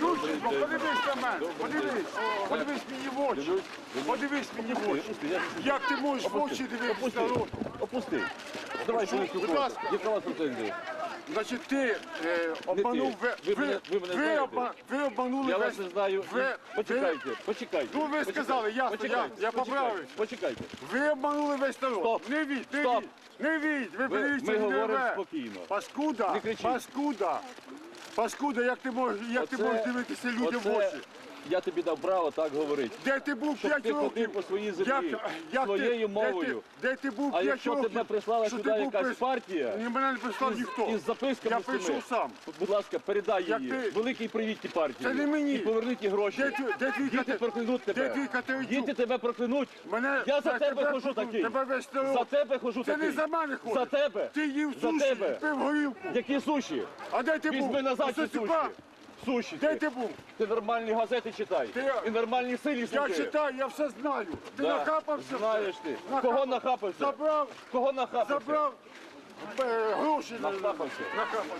Ющенко, подивись на мене, подивись, подивись мені в очі, подивись мені в очі. Як ти можеш в очі дивитися народ? Опусти. Давай Будь ласка. Яка вас претензія? Значить, ти е, обманув, ви, Ви ви, мене- ви мене ви, знаєте? ви обманули Я весь... вас не знаю. Ви, Почекайте, почекайте. Ну, ви Почекайте. сказали, ясно, я- Почекайте, я почекайте, поправився. Почекайте. ви обманули весь народ. Стоп. Не віть, не Стоп. віть, не віть, ви, Ви- подивіться, ми не говоримо спокійно. Паскуда, Не кричіть. паскуда, паскуда, як ти можеш, як ти Оце- можеш дивитися людям в оце очі? Я тобі дав право так говорити. Де ти був Щоб 5 ти років? ходив по своїй землі, своєю мовою. Де ти, де ти був А 5 якщо років? тебе прислала Що сюди був якась прис- партія, Ні, мене не прислав ніхто. із записками Я з прийшов сам. Будь ласка, передай Як її. ти- Великий привіт тій партії. Це не мені. І поверни ті гроші. Де твій- де твій Діти кате- проклянуть де тебе. твій Катеринчук? Діти тебе проклянуть. Мене, Я за тебе хожу тебе- такий. Тебе весь народ. За тебе хожу Це такий. не за мене ходить. За тебе. Ти їв За суші, тебе. пив горілку. Які суші? А де ти був? Візьми назад ці Оце суші. Суші. Де ти був? Ти нормальні газети читай. Ти- І нормальні силі Я слухай. читаю, я все знаю. Ти Да. нахапався. Знаєш ти. Нахапав- Кого нахапався? Забрав, Кого нахапався? забрав е, гроші. Нахапався. Нахапався.